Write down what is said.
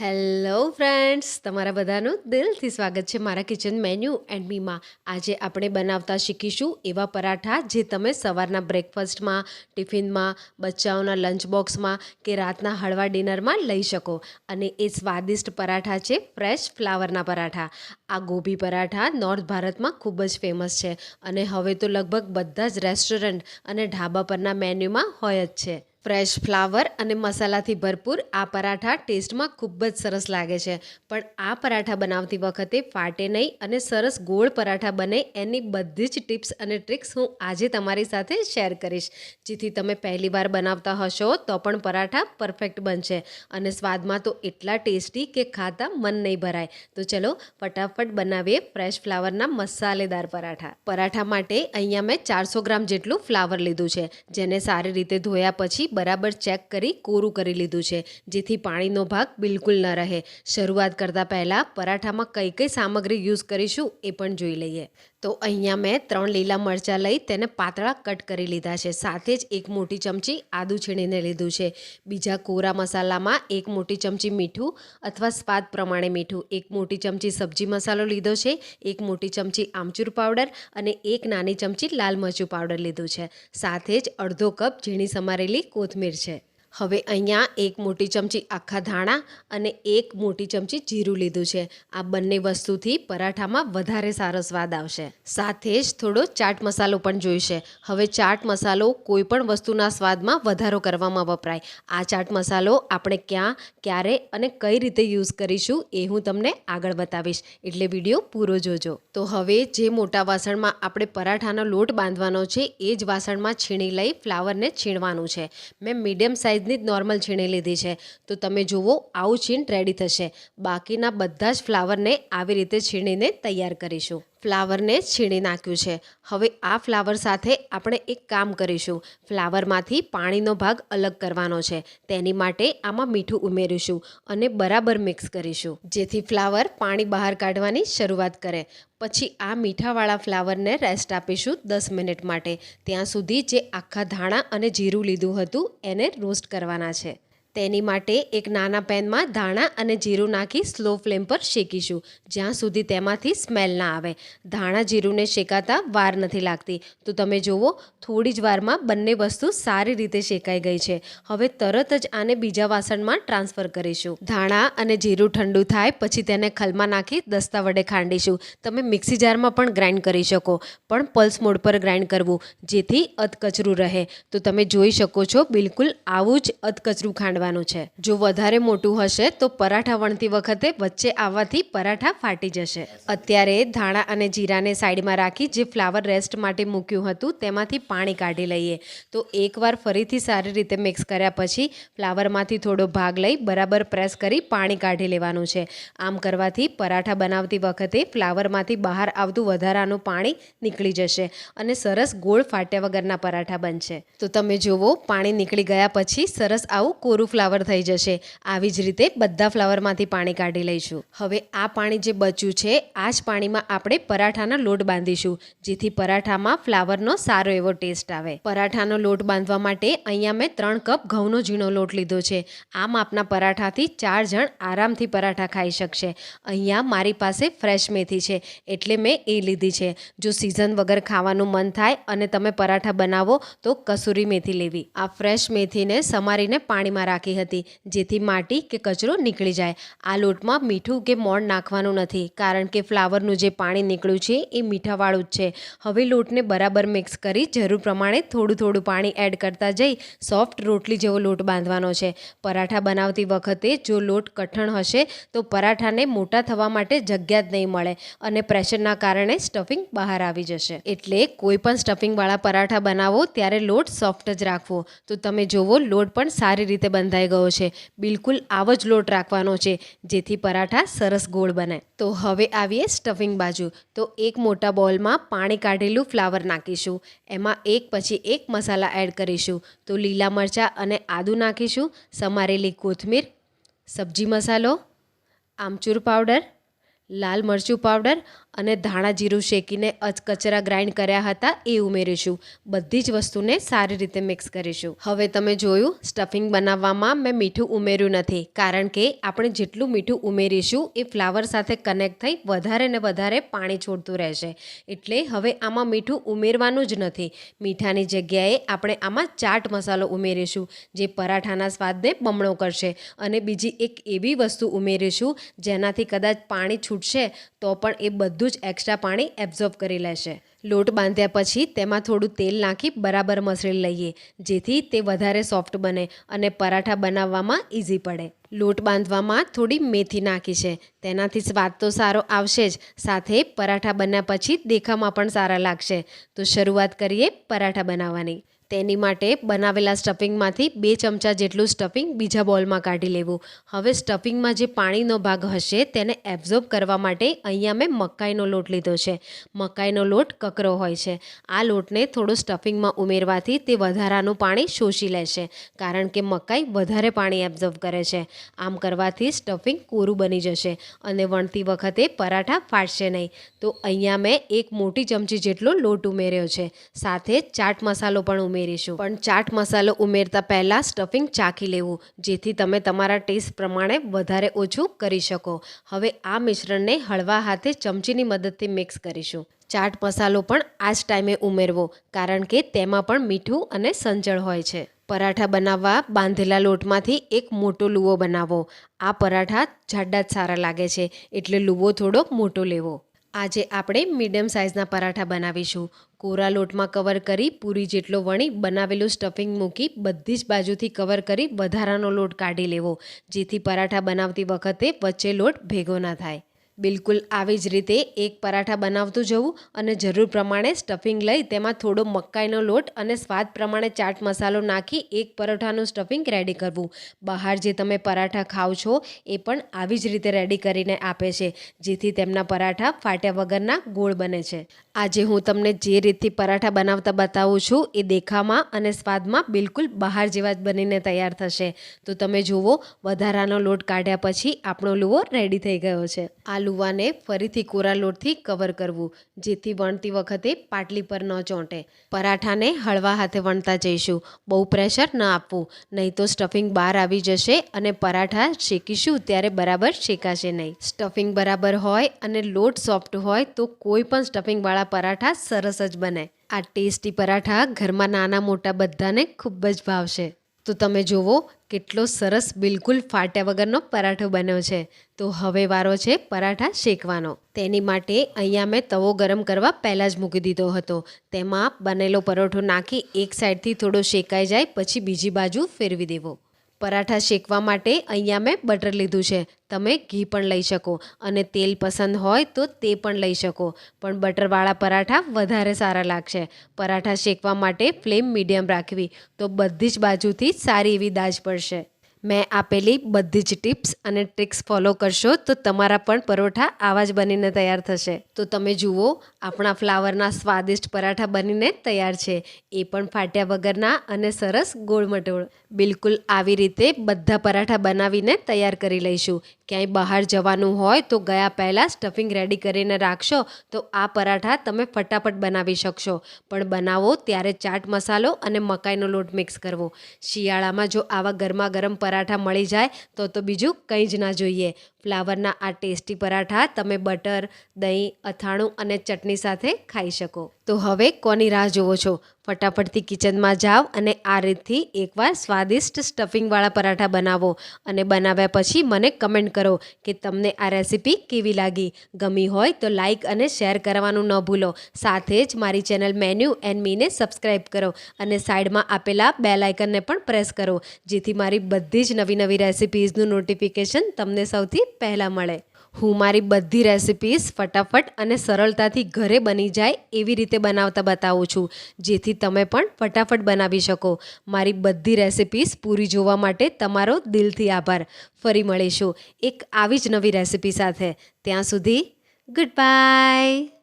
Hello friends, તમારા બધાનું દિલથી સ્વાગત છે મારા કિચન મેન્યુ એન્ડ મીમાં. આજે આપણે બનાવતા શીખીશું એવા પરાઠા જે તમે સવારના બ્રેકફાસ્ટમાં, ટિફિનમાં, બચ્ચાઓના લંચ બોક્સમાં કે રાતના હળવા ડિનરમાં લઈ શકો. અને એ સ્વાદિષ્ટ પરાઠા છે ફ્રેશ ફ્લાવરના પરાઠા. આ ગોભી પરાઠા નોર્થ ભારતમાં ખૂબ જ ફેમસ છે અને હવે તો લગભગ બધા જ રેસ્ટોરન્ટ અને ઢાબા પરના મેન્યુમાં હોય જ છે. ફ્રેશ ફ્લાવર અને મસાલાથી ભરપૂર આ પરાઠા ટેસ્ટમાં ખૂબ જ સરસ લાગે છે. પણ આ પરાઠા બનાવતી વખતે ફાટે નહીં અને સરસ ગોળ પરાઠા બને એની બધી જ ટિપ્સ અને ટ્રિક્સ હું આજે તમારી સાથે શેર કરીશ. જેથી તમે પહેલીવાર બનાવતા હશો તો પણ પરાઠા પરફેક્ટ બનશે અને સ્વાદમાં તો એટલા ટેસ્ટી કે ખાતા મન નહીં ભરાય. તો ચલો ફટાફટ બનાવીએ ફ્રેશ ફ્લાવરના મસાલેદાર પરાઠા. પરાઠા માટે અહીંયા મેં ચારસો ગ્રામ જેટલું ફ્લાવર લીધું છે. જેને સારી રીતે ધોયા પછી બરાબર ચેક કરી કોરું કરી લીધું છે, જેથી પાણીનો ભાગ બિલકુલ ન રહે. શરૂઆત કરતાં પહેલાં પરાઠામાં કઈ કઈ સામગ્રી યુઝ કરીશું એ પણ જોઈ લઈએ. તો અહીંયા મેં ત્રણ લીલા મરચાં લઈ તેને પાતળા કટ કરી લીધા છે. સાથે જ એક મોટી ચમચી આદું છીણીને લીધું છે. બીજા કોરા મસાલામાં એક મોટી ચમચી મીઠું અથવા સ્વાદ પ્રમાણે મીઠું, એક મોટી ચમચી સબ્જી મસાલો લીધો છે, એક મોટી ચમચી આમચૂર પાવડર અને એક નાની ચમચી લાલ મરચું પાવડર લીધું છે. સાથે જ અડધો કપ ઝીણી સમારેલી કોથમીર છે. હવે અહીંયા એક મોટી ચમચી આખા ધાણા અને એક મોટી ચમચી જીરું લીધું છે. આ બંને વસ્તુથી પરાઠામાં વધારે સારો સ્વાદ આવશે. સાથે જ થોડો ચાટ મસાલો પણ જોઈશે. હવે ચાટ મસાલો કોઈ પણ વસ્તુના સ્વાદમાં વધારો કરવામાં વપરાય. આ ચાટ મસાલો આપણે ક્યાં, ક્યારે અને કઈ રીતે યુઝ કરીશું એ હું તમને આગળ બતાવીશ. એટલે વીડિયો પૂરો જોજો. તો હવે જે મોટા વાસણમાં આપણે પરાઠાનો લોટ બાંધવાનો છે, એ જ વાસણમાં છીણી લઈ ફ્લાવરને છીણવાનું છે. મેં મીડિયમ સાઇઝ સાઇઝની જ નોર્મલ છીણી લીધી છે. તો તમે જુઓ, આવું છીણ રેડી થશે. બાકીના બધા જ ફ્લાવરને આવી રીતે છીણીને તૈયાર કરીશું. ફ્લાવરને છીણી નાખ્યું છે. હવે આ ફ્લાવર સાથે આપણે એક કામ કરીશું. ફ્લાવરમાંથી પાણીનો ભાગ અલગ કરવાનો છે. તેની માટે આમાં મીઠું ઉમેરીશું અને બરાબર મિક્સ કરીશું. જેથી ફ્લાવર પાણી બહાર કાઢવાની શરૂઆત કરે. પછી આ મીઠાવાળા ફ્લાવરને રેસ્ટ આપીશું દસ મિનિટ માટે. ત્યાં સુધી જે આખા ધાણા અને જીરું લીધું હતું, એને રોસ્ટ કરવાના છે. તેની માટે એક નાના પેનમાં ધાણા અને જીરું નાખી સ્લો ફ્લેમ પર શેકીશું, જ્યાં સુધી તેમાંથી સ્મેલ ના આવે. ધાણા જીરુંને શેકાતા વાર નથી લાગતી. તો તમે જુઓ, થોડી જ વારમાં બંને વસ્તુ સારી રીતે શેકાઈ ગઈ છે. હવે તરત જ આને બીજા વાસણમાં ટ્રાન્સફર કરીશું. ધાણા અને જીરું ઠંડુ થાય પછી તેને ખલમાં નાખી દસ્તા વડે ખાંડીશું. તમે મિક્સી જારમાં પણ ગ્રાઇન્ડ કરી શકો, પણ પલ્સ મોડ પર ગ્રાઇન્ડ કરવું, જેથી અધકચરું રહે. તો તમે જોઈ શકો છો, બિલકુલ આવું જ અધકચરું ખાંડવા કરવાનું છે. જો વધારે મોટું હશે તો પરાઠા વણતી વખતે વચ્ચે આવવાથી પરાઠા ફાટી જશે. અત્યારે ધાણા અને જીરાને સાઈડમાં રાખી જે ફ્લાવર રેસ્ટ માટે મૂક્યું હતું તેમાંથી પાણી કાઢી લઈએ. તો એકવાર ફરીથી સારી રીતે મિક્સ કર્યા પછી ફ્લાવરમાંથી થોડો ભાગ લઈ બરાબર પ્રેસ કરી પાણી કાઢી લેવાનું છે. આમ કરવાથી પરાઠા બનાવતી વખતે ફ્લાવરમાંથી બહાર આવતું વધારાનું પાણી નીકળી જશે અને સરસ ગોળ ફાટ્યા વગરના પરાઠા બનશે. તો તમે જુઓ, પાણી નીકળી ગયા પછી સરસ આવું કોરું ફ્લાવર થઈ જશે. આવી જ રીતે બધા ફ્લાવરમાંથી પાણી કાઢી લઈશું. હવે આ પાણી જે બચ્યું છે, આ જ પાણીમાં આપણે પરાઠાના લોટ બાંધીશું, જેથી પરાઠામાં ફ્લાવરનો સારો એવો ટેસ્ટ આવે. પરાઠાનો લોટ બાંધવા માટે અહીંયા મેં ત્રણ કપ ઘઉંનો ઝીણો લોટ લીધો છે. આ માપના પરાઠાથી ચાર જણ આરામથી પરાઠા ખાઈ શકશે. અહીંયા મારી પાસે ફ્રેશ મેથી છે, એટલે મેં એ લીધી છે. જો સિઝન વગર ખાવાનું મન થાય અને તમે પરાઠા બનાવો, તો કસૂરી મેથી લેવી. આ ફ્રેશ મેથીને સમારીને પાણીમાં રાખી હતી, જેથી માટી કે કચરો નીકળી જાય. આ લોટમાં મીઠું કે મોણ નાખવાનું નથી, કારણ કે ફ્લાવરનું જે પાણી નીકળ્યું છે એ મીઠાવાળું જ છે. હવે લોટને બરાબર મિક્સ કરી જરૂર પ્રમાણે થોડું થોડું પાણી એડ કરતા જઈ સોફ્ટ રોટલી જેવો લોટ બાંધવાનો છે. પરાઠા બનાવતી વખતે જો લોટ કઠણ હશે તો પરાઠાને મોટા થવા માટે જગ્યા જ નહીં મળે અને પ્રેશરના કારણે સ્ટફિંગ બહાર આવી જશે. એટલે કોઈ પણ સ્ટફિંગવાળા પરાઠા બનાવો ત્યારે લોટ સોફ્ટ જ રાખવો. તો તમે જોવો લોટ પણ સારી રીતે બંધાય બંધાઈ ગયો છે. બિલકુલ આવો જ લોટ રાખવાનો છે, જેથી પરાઠા સરસ ગોળ બને. તો હવે આવીએ સ્ટફિંગ બાજુ. તો એક મોટા બોલમાં પાણી કાઢેલું ફ્લાવર નાખીશું. એમાં એક પછી એક મસાલા એડ કરીશું. તો લીલા મરચાં અને આદું નાખીશું. સમારેલી કોથમીર, સબ્જી મસાલો, આમચૂર પાવડર લાલ મરચું પાવડર અને ધાણા જીરું શેકીને અચકચરા ગ્રાઇન્ડ કર્યા હતા એ ઉમેરીશું. બધી જ વસ્તુને સારી રીતે મિક્સ કરીશું. હવે તમે જોયું, સ્ટફિંગ બનાવવામાં મેં મીઠું ઉમેર્યું નથી. કારણ કે આપણે જેટલું મીઠું ઉમેરીશું, એ ફ્લાવર સાથે કનેક્ટ થઈ વધારે ને વધારે પાણી છોડતું રહેશે. એટલે હવે આમાં મીઠું ઉમેરવાનું જ નથી. મીઠાની જગ્યાએ આપણે આમાં ચાટ મસાલો ઉમેરીશું, જે પરાઠાના સ્વાદને બમણો કરશે. અને બીજી એક એવી વસ્તુ ઉમેરીશું, જેનાથી કદાચ પાણી છૂટશે, તો પણ એ બધું જ એક્સ્ટ્રા પાણી એબ્ઝોર્બ કરી લેશે. લોટ બાંધ્યા પછી તેમાં થોડું તેલ નાખી બરાબર મસળી લઈએ, જેથી તે વધારે સોફ્ટ બને અને પરાઠા બનાવવામાં ઇઝી પડે. લોટ બાંધવામાં થોડી મેથી નાખી છે. તેનાથી સ્વાદ તો સારો આવશે જ, સાથે પરાઠા બન્યા પછી દેખામાં પણ સારા લાગશે. તો શરૂઆત કરીએ પરાઠા બનાવવાની. તેની માટે બનાવેલા સ્ટફિંગમાંથી બે ચમચા જેટલું સ્ટફિંગ બીજા બોલમાં કાઢી લેવું. હવે સ્ટફિંગમાં જે પાણીનો ભાગ હશે તેને એબ્ઝોર્બ કરવા માટે અહીંયા મેં મકાઈનો લોટ લીધો છે. મકાઈનો લોટ કકરો હોય છે. આ લોટને થોડો સ્ટફિંગમાં ઉમેરવાથી તે વધારાનું પાણી શોષી લેશે કારણ કે મકાઈ વધારે પાણી એબ્ઝોર્બ કરે છે. આમ કરવાથી સ્ટફિંગ કોરું બની જશે અને વણતી વખતે પરાઠા ફાટશે નહીં. તો અહીંયા મેં એક મોટી ચમચી જેટલો લોટ ઉમેર્યો છે. સાથે ચાટ મસાલો પણ ઉમેરીશું. પણ ચાટ મસાલો ઉમેરતા પહેલાં સ્ટફિંગ ચાખી લેવું, જેથી તમે તમારા ટેસ્ટ પ્રમાણે વધારે ઓછું કરી શકો. હવે આ મિશ્રણને હળવા હાથે ચમચીની મદદથી મિક્સ કરીશું. ચાટ મસાલો પણ આ જ ટાઈમે ઉમેરવો, કારણ કે તેમાં પણ મીઠું અને સંચળ હોય છે. પરાઠા બનાવવા બાંધેલા લોટમાંથી એક મોટો લુવો બનાવો. આ પરાઠા જાડા જ સારા લાગે છે, એટલે લુવો થોડો મોટો લેવો. આજે આપણે મીડિયમ સાઇઝના પરાઠા બનાવીશું. કોરા લોટમાં કવર કરી પૂરી જેટલો વણી બનાવેલું સ્ટફિંગ મૂકી બધી જ બાજુથી કવર કરી વધારાનો લોટ કાઢી લેવો, જેથી પરાઠા બનાવતી વખતે વચ્ચે લોટ ભેગો ના થાય. બિલકુલ આવી જ રીતે એક પરાઠા બનાવતું જવું અને જરૂર પ્રમાણે સ્ટફિંગ લઈ તેમાં થોડો મકાઈનો લોટ અને સ્વાદ પ્રમાણે ચાટ મસાલો નાખી એક પરોઠાનું સ્ટફિંગ રેડી કરવું. બહાર જે તમે પરાઠા ખાઓ છો, એ પણ આવી જ રીતે રેડી કરીને આપે છે, જેથી તેમના પરાઠા ફાટ્યા વગરના ગોળ બને છે. આજે હું તમને જે રીતથી પરાઠા બનાવતા બતાવું છું, એ દેખામાં અને સ્વાદમાં બિલકુલ બહાર જેવા જ બનીને તૈયાર થશે. તો તમે જુઓ, વધારાનો લોટ કાઢ્યા પછી આપણો લુવો રેડી થઈ ગયો છે. આ લુવાને ફરીથી કોરા લોટથી કવર કરવું, જેથી વણતી વખતે પાટલી પર ન ચોંટે. પરાઠાને હળવા હાથે વણતા જઈશું, બહુ પ્રેશર ન આપવું. નહીં તો સ્ટફિંગ બહાર આવી જશે અને પરાઠા શેકીશું ત્યારે બરાબર શેકાશે નહીં. સ્ટફિંગ બરાબર હોય અને લોટ સોફ્ટ હોય તો કોઈ પણ સ્ટફિંગવાળા પરાઠા સરસ જ બને. આ ટેસ્ટી પરાઠા ઘરમાં નાના મોટા બધાને ખૂબ જ ભાવશે. તો તમે જુઓ, કેટલો સરસ બિલકુલ ફાટ્યા વગરનો પરાઠો બન્યો છે. તો હવે વારો છે પરાઠા શેકવાનો. તેની માટે અહીંયા મેં તવો ગરમ કરવા પહેલાં જ મૂકી દીધો હતો. તેમાં બનેલો પરોઠો નાખી એક સાઈડથી થોડો શેકાઈ જાય, પછી બીજી બાજુ ફેરવી દેવો. પરાઠા શેકવા માટે અહીંયા મેં બટર લીધું છે. તમે ઘી પણ લઈ શકો અને તેલ પસંદ હોય તો તે પણ લઈ શકો. પણ બટરવાળા પરાઠા વધારે સારા લાગશે. પરાઠા શેકવા માટે ફ્લેમ મીડિયમ રાખવી તો બધી જ બાજુથી સારી એવી દાજ પડશે. મેં આપેલી બધી જ ટિપ્સ અને ટ્રિક્સ ફોલો કરશો તો તમારા પણ પરોઠા આવા જ બનીને તૈયાર થશે. તો તમે જુઓ, આપણા ફ્લાવરના સ્વાદિષ્ટ પરાઠા બનીને તૈયાર છે. એ પણ ફાટ્યા વગરના અને સરસ ગોળમટોળ. બિલકુલ આવી રીતે બધા પરાઠા બનાવીને તૈયાર કરી લઈશું. ક્યાંય બહાર જવાનું હોય તો ગયા પહેલાં સ્ટફિંગ રેડી કરીને રાખશો તો આ પરાઠા તમે ફટાફટ બનાવી શકશો. પણ બનાવો ત્યારે ચાટ મસાલો અને મકાઈનો લોટ મિક્સ કરવો. શિયાળામાં જો આવા ગરમા ગરમ પરાઠા મળી જાય તો તો બીજું કંઈ જ ના જોઈએ. ફ્લાવરના આ ટેસ્ટી પરાઠા તમે બટર, દહીં, અથાણું અને ચટણી સાથે ખાઈ શકો. તો હવે કોની રાહ જોવો છો? ફટાફટથી કિચનમાં જાઓ અને આ રીતથી એકવાર સ્વાદિષ્ટ સ્ટફિંગવાળા પરાઠા બનાવો અને બનાવ્યા પછી મને કમેન્ટ કરો કે તમને આ રેસીપી કેવી લાગી. ગમી હોય તો લાઈક અને શેર કરવાનું ન ભૂલો. સાથે જ મારી ચેનલ મેન્યુ એન્ડ મીને સબસ્ક્રાઈબ કરો અને સાઈડમાં આપેલા બે લાઇકનને પણ પ્રેસ કરો, જેથી મારી બધી જ નવી નવી રેસિપીઝનું નોટિફિકેશન તમને સૌથી પહેલાં મળે. હું મારી બધી રેસિપીસ ફટાફટ અને સરળતાથી ઘરે બની જાય એવી રીતે બનાવતા બતાવું છું, જેથી તમે પણ ફટાફટ બનાવી શકો. મારી બધી રેસિપીસ પૂરી જોવા માટે તમારો દિલથી આભાર. ફરી મળીશું એક આવી જ નવી રેસિપી સાથે. ત્યાં સુધી ગુડ બાય